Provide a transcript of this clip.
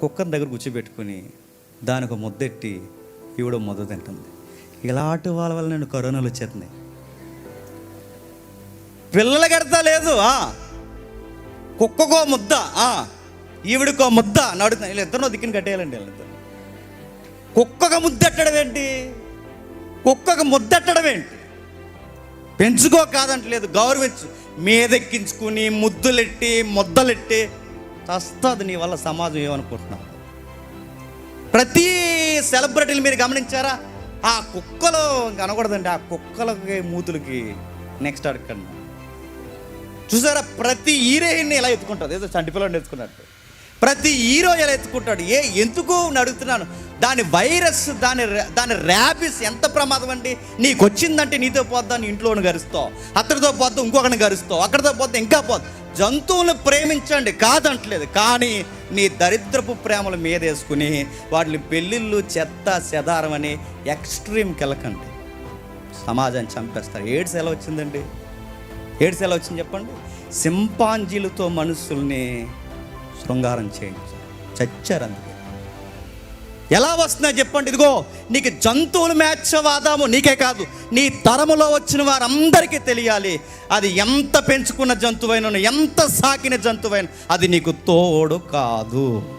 Cooker దగ్గర కూర్చోబెట్టుకుని దానికి ముద్దెట్టి ఈవిడ ముద్ద తింటుంది. ఇలాంటి వాళ్ళ వల్ల నేను కరోనాలు వచ్చేస్తున్నాయి పిల్లలు కడతా లేదు ఆ. కుక్కకో ముద్ద ఆ. ఈవిడికో ముద్ద నడుతున్నా వీళ్ళిద్దరినో దిక్కుని కట్టేయాలండి వీళ్ళిద్దరు. కుక్కకు ముద్దెట్టడం ఏంటి? కుక్కకు ముద్దెట్టడం ఏంటి? పెంచుకో కాదంటలేదు గౌరవించు. మీదెక్కించుకుని ముద్దులెట్టి ముద్దలెట్టి వస్తుంది నీ వల్ల సమాజం ఏమనుకుంటున్నావు? ప్రతి సెలబ్రిటీలు మీరు గమనించారా? ఆ కుక్కలు అనకూడదండి ఆ కుక్కలకి మూతులకి నెక్స్ట్ అడగండి. చూసారా? ప్రతి హీరోయిన్ ఎలా ఎత్తుకుంటుంది ఏదో చంటిపిల్లని ఎత్తుకున్నట్టు ప్రతి హీరో ఎలా ఎత్తుకుంటాడు? ఏ ఎందుకు అడుగుతున్నాను? దాని వైరస్ దాని దాని ర్యాబిస్ ఎంత ప్రమాదం అండి? నీకు వచ్చిందంటే నీతో పోద్దా నీ ఇంట్లోని గరుస్తావు. అతడితో పోద్దా ఇంకొకరిని గరుస్తావు. అక్కడితో పోద్దా ఇంకా పోద్దు. జంతువులను ప్రేమించండి కాదంటలేదు. కానీ నీ దరిద్రపు ప్రేమల మీద వేసుకుని వాటిని పెళ్ళిళ్ళు చెత్త చెదారం అని ఎక్స్ట్రీమ్ కెలకండి. సమాజాన్ని చంపేస్తారు. ఏడ్స్ ఎలా వచ్చిందండి. ఏడ్స్ ఎలా వచ్చింది చెప్పండి. సింపాంజీలతో మనుషుల్ని శృంగారం చేయించారు. చచ్చారు అందుకే. ఎలా వస్తున్నాయి చెప్పండి. ఇదిగో నీకు జంతువులు మేచ్చవాదాము నీకే కాదు నీ తరములో వచ్చిన వారందరికీ తెలియాలి. అది ఎంత పెంచుకున్న జంతువైన ఎంత సాకిన జంతువైన అది నీకు తోడు కాదు.